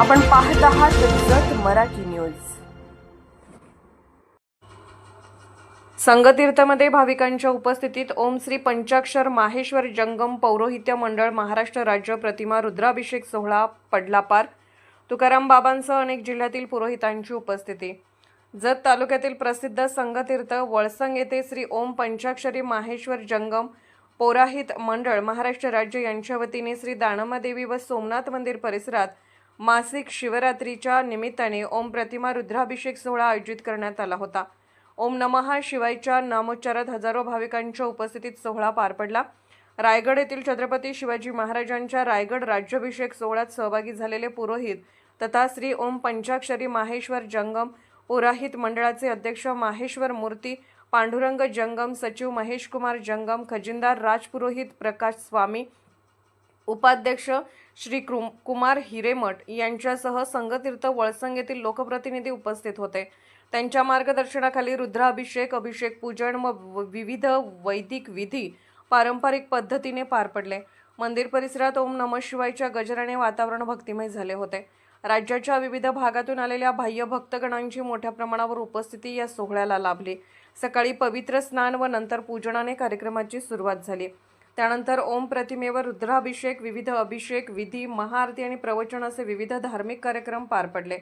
आपण पाहत आहात जत मराठी न्यूज. संगतीर्थमध्ये भाविकांच्या उपस्थितीत ओम श्री पंचाक्षर माहेश्वर जंगम पौरोहित्य मंडळ महाराष्ट्र राज्य प्रतिमा रुद्राभिषेक सोहळा पडला पार. तुकाराम बाबांसह अनेक जिल्ह्यातील पुरोहितांची उपस्थिती. जत तालुक्यातील प्रसिद्ध संगतीर्थ वळसंग येथे श्री ओम पंचाक्षरी माहेश्वर जंगम पौराहित मंडळ महाराष्ट्र राज्य यांच्या वतीने श्री दानमादेवी व सोमनाथ मंदिर परिसरात मासिक शिवरात्रीच्या निमित्ताने ओम प्रतिमा रुद्राभिषेक सोहळा आयोजित करण्यात आला होता. ओम नमहा शिवायच्या नामोच्चारात हजारो भाविकांच्या उपस्थितीत सोहळा पार पडला. रायगड येथील छत्रपती शिवाजी महाराजांच्या रायगड राज्याभिषेक सोहळ्यात सहभागी झालेले पुरोहित तथा श्री ओम पंचाक्षरी माहेश्वर जंगम पुराहित मंडळाचे अध्यक्ष माहेश्वर मूर्ती पांडुरंग जंगम सचिव महेशकुमार जंगम खजिनदार राजपुरोहित प्रकाश स्वामी उपाध्यक्ष श्री कृ- कुमार हिरेमठ यांच्यासह संगतीर्थ वळसंग येथील लोकप्रतिनिधी उपस्थित होते. त्यांच्या मार्गदर्शनाखाली रुद्राभिषेक अभिषेक पूजन व व- विविध वैदिक विधी पारंपरिक पद्धतीने पार पडले. मंदिर परिसरात ओम नम शिवायच्या गजराने वातावरण भक्तिमय झाले होते. राज्याच्या विविध भागातून आलेल्या बाह्य भक्तगणांची मोठ्या प्रमाणावर उपस्थिती या सोहळ्याला लाभली. सकाळी पवित्र स्नान व नंतर पूजनाने कार्यक्रमाची सुरुवात झाली. त्यानंतर ओम प्रतिमेवर रुद्राभिषेक विविध अभिषेक विधी महाआरती आणि प्रवचन असे विविध धार्मिक कार्यक्रम पार पडले.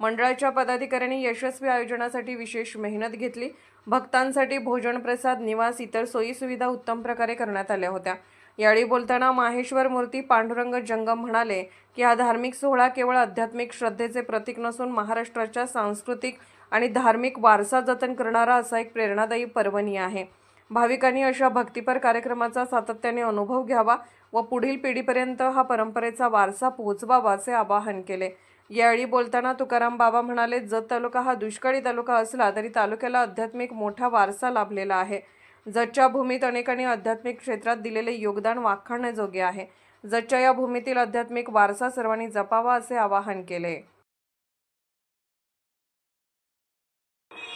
मंडळाच्या पदाधिकाऱ्यांनी यशस्वी आयोजनासाठी विशेष मेहनत घेतली. भक्तांसाठी भोजन प्रसाद निवास इतर सोयीसुविधा उत्तम प्रकारे करण्यात आल्या होत्या. यावेळी बोलताना माहेश्वर मूर्ती पांडुरंग जंगम म्हणाले की हा धार्मिक सोहळा केवळ आध्यात्मिक श्रद्धेचे प्रतीक नसून महाराष्ट्राच्या सांस्कृतिक आणि धार्मिक वारसा जतन करणारा असा एक प्रेरणादायी पर्वणी आहे. भाविकांनी अशा भक्तिपर कार्यक्रमाचा सातत्याने अनुभव घ्यावा व पुढील पिढीपर्यंत हा परंपरेचा वारसा पोहोचवावा असे आवाहन केले. यावेळी बोलताना तुकाराम बाबा म्हणाले जत तालुका हा दुष्काळी तालुका असला तरी तालुक्याला आध्यात्मिक मोठा वारसा लाभलेला आहे. जतच्या भूमीत अनेकांनी आध्यात्मिक क्षेत्रात दिलेले योगदान वाखाणण्याजोगे आहे. जतच्या या भूमीतील आध्यात्मिक वारसा सर्वांनी जपावा असे आवाहन केले.